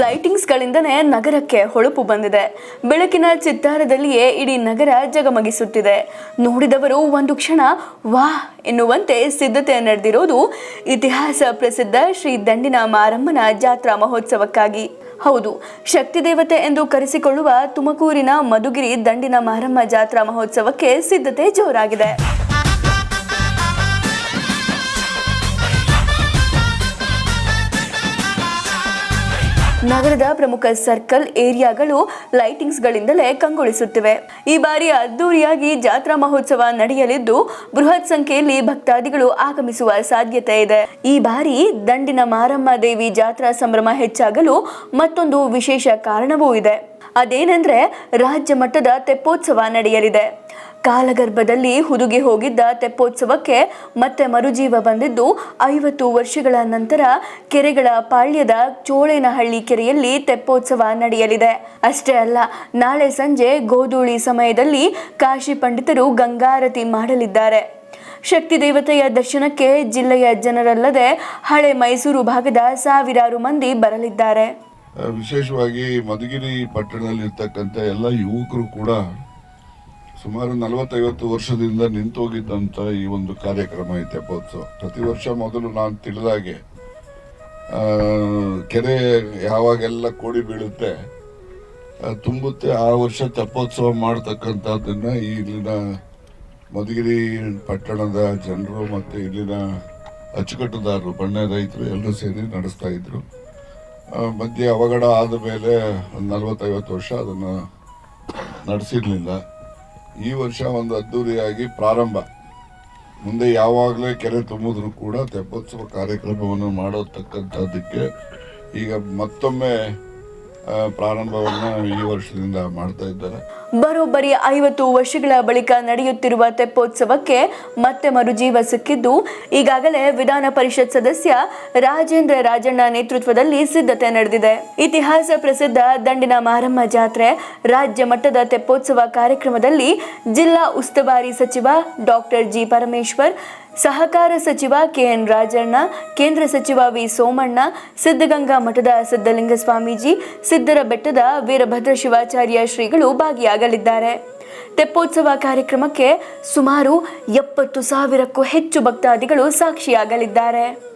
ಲೈಟಿಂಗ್ಸ್ಗಳಿಂದನೇ ನಗರಕ್ಕೆ ಹೊಳಪು ಬಂದಿದೆ. ಬೆಳಕಿನ ಚಿತ್ತಾರದಲ್ಲಿಯೇ ಇಡೀ ನಗರ ಜಗಮಗಿಸುತ್ತಿದೆ. ನೋಡಿದವರು ಒಂದು ಕ್ಷಣ ವಾಹ್ ಎನ್ನುವಂತೆ ಸಿದ್ಧತೆ ನಡೆದಿರೋದು ಇತಿಹಾಸ ಪ್ರಸಿದ್ಧ ಶ್ರೀ ದಂಡಿನ ಮಾರಮ್ಮನ ಜಾತ್ರಾ ಮಹೋತ್ಸವಕ್ಕಾಗಿ. ಹೌದು, ಶಕ್ತಿ ದೇವತೆ ಎಂದು ಕರೆಸಿಕೊಳ್ಳುವ ತುಮಕೂರಿನ ಮಧುಗಿರಿ ದಂಡಿನ ಮಾರಮ್ಮ ಜಾತ್ರಾ ಮಹೋತ್ಸವಕ್ಕೆ ಸಿದ್ಧತೆ ಜೋರಾಗಿದೆ. ನಗರದ ಪ್ರಮುಖ ಸರ್ಕಲ್ ಏರಿಯಾಗಳು ಲೈಟಿಂಗ್ಸ್ಗಳಿಂದಲೇ ಕಂಗೊಳಿಸುತ್ತಿವೆ. ಈ ಬಾರಿ ಅದ್ದೂರಿಯಾಗಿ ಜಾತ್ರಾ ಮಹೋತ್ಸವ ನಡೆಯಲಿದ್ದು, ಬೃಹತ್ ಸಂಖ್ಯೆಯಲ್ಲಿ ಭಕ್ತಾದಿಗಳು ಆಗಮಿಸುವ ಸಾಧ್ಯತೆ ಇದೆ. ಈ ಬಾರಿ ದಂಡಿನ ಮಾರಮ್ಮ ದೇವಿ ಜಾತ್ರಾ ಸಂಭ್ರಮ ಹೆಚ್ಚಾಗಲು ಮತ್ತೊಂದು ವಿಶೇಷ ಕಾರಣವೂ ಇದೆ. ಅದೇನೆಂದ್ರೆ, ರಾಜ್ಯ ಮಟ್ಟದ ತೆಪ್ಪೋತ್ಸವ ನಡೆಯಲಿದೆ. ಕಾಲಗರ್ಭದಲ್ಲಿ ಹುದುಗಿ ಹೋಗಿದ್ದ ತೆಪ್ಪೋತ್ಸವಕ್ಕೆ ಮತ್ತೆ ಮರುಜೀವ ಬಂದಿದ್ದು ಐವತ್ತು ವರ್ಷಗಳ ನಂತರ ಕೆರೆಗಳ ಪಾಳ್ಯದ ಚೋಳೇನಹಳ್ಳಿ ಕೆರೆಯಲ್ಲಿ ತೆಪ್ಪೋತ್ಸವ ನಡೆಯಲಿದೆ. ಅಷ್ಟೇ ಅಲ್ಲ, ನಾಳೆ ಸಂಜೆ ಗೋಧೂಳಿ ಸಮಯದಲ್ಲಿ ಕಾಶಿ ಪಂಡಿತರು ಗಂಗಾರತಿ ಮಾಡಲಿದ್ದಾರೆ. ಶಕ್ತಿ ದೇವತೆಯ ದರ್ಶನಕ್ಕೆ ಜಿಲ್ಲೆಯ ಜನರಲ್ಲದೆ ಹಳೆ ಮೈಸೂರು ಭಾಗದ ಸಾವಿರಾರು ಮಂದಿ ಬರಲಿದ್ದಾರೆ. ವಿಶೇಷವಾಗಿ ಮಧುಗಿರಿ ಪಟ್ಟಣದಲ್ಲಿರ್ತಕ್ಕಂಥ ಎಲ್ಲ ಯುವಕರು ಕೂಡ ಸುಮಾರು ನಲವತ್ತೈವತ್ತು ವರ್ಷದಿಂದ ನಿಂತೋಗಿದ್ದಂಥ ಈ ಒಂದು ಕಾರ್ಯಕ್ರಮ ಈ ತೆಪ್ಪೋತ್ಸವ ಪ್ರತಿ ವರ್ಷ ಮೊದಲು ನಾನು ತಿಳಿದಾಗೆ ಕೆರೆ ಯಾವಾಗೆಲ್ಲ ಕೋಡಿ ಬೀಳುತ್ತೆ ತುಂಬುತ್ತೆ, ಆ ವರ್ಷ ತೆಪ್ಪೋತ್ಸವ ಮಾಡ್ತಕ್ಕಂಥದ್ದನ್ನು ಇಲ್ಲಿನ ಮಧುಗಿರಿ ಪಟ್ಟಣದ ಜನರು ಮತ್ತು ಇಲ್ಲಿನ ಅಚ್ಚುಕಟ್ಟುದಾರರು, ಬಣ್ಣ ರೈತರು ಎಲ್ಲರೂ ಸೇರಿ ನಡೆಸ್ತಾ ಇದ್ರು. ಮಧ್ಯೆ ಅವಘಡ ಆದ ಮೇಲೆ ಒಂದು ನಲವತ್ತೈವತ್ತು ವರ್ಷ ಅದನ್ನು ನಡೆಸಿರ್ಲಿಲ್ಲ. ಈ ವರ್ಷ ಒಂದು ಅದ್ದೂರಿಯಾಗಿ ಪ್ರಾರಂಭ. ಮುಂದೆ ಯಾವಾಗಲೇ ಕೆರೆ ತುಂಬಿದ್ರು ಕೂಡ ತೆಪ್ಪೋತ್ಸವ ಕಾರ್ಯಕ್ರಮವನ್ನು ಮಾಡತಕ್ಕಂಥದ್ದಕ್ಕೆ ಈಗ ಮತ್ತೊಮ್ಮೆ ಪ್ರಾರಂಭವನ್ನು ಈ ವರ್ಷದಿಂದ ಮಾಡ್ತಾ ಇದ್ದಾರೆ. ಬರೋಬ್ಬರಿ ಐವತ್ತು ವರ್ಷಗಳ ಬಳಿಕ ನಡೆಯುತ್ತಿರುವ ತೆಪ್ಪೋತ್ಸವಕ್ಕೆ ಮತ್ತೆ ಮರುಜೀವ ಸಿಕ್ಕಿದ್ದು, ಈಗಾಗಲೇ ವಿಧಾನ ಪರಿಷತ್ ಸದಸ್ಯ ರಾಜೇಂದ್ರ ರಾಜಣ್ಣ ನೇತೃತ್ವದಲ್ಲಿ ಸಿದ್ಧತೆ ನಡೆದಿದೆ. ಇತಿಹಾಸ ಪ್ರಸಿದ್ಧ ದಂಡಿನ ಮಾರಮ್ಮ ಜಾತ್ರೆ, ರಾಜ್ಯ ಮಟ್ಟದ ತೆಪ್ಪೋತ್ಸವ ಕಾರ್ಯಕ್ರಮದಲ್ಲಿ ಜಿಲ್ಲಾ ಉಸ್ತುವಾರಿ ಸಚಿವ ಡಾಕ್ಟರ್ ಜಿ ಪರಮೇಶ್ವರ್ ಸಹಕಾರ ಸಚಿವ ಕೆಎನ್ ರಾಜಣ್ಣ, ಕೇಂದ್ರ ಸಚಿವ ವಿ ಸೋಮಣ್ಣ, ಸಿದ್ಧಗಂಗಾ ಮಠದ ಸಿದ್ಧಲಿಂಗ ಸ್ವಾಮೀಜಿ ಸಿದ್ದರ ಬೆಟ್ಟದ ವೀರಭದ್ರ ಶಿವಾಚಾರ್ಯ ಶ್ರೀಗಳು ಭಾಗಿಯಾಗಲಿದ್ದಾರೆ. ತೆಪ್ಪೋತ್ಸವ ಕಾರ್ಯಕ್ರಮಕ್ಕೆ ಸುಮಾರು ಎಪ್ಪತ್ತು ಸಾವಿರಕ್ಕೂ ಹೆಚ್ಚು ಭಕ್ತಾದಿಗಳು ಸಾಕ್ಷಿಯಾಗಲಿದ್ದಾರೆ.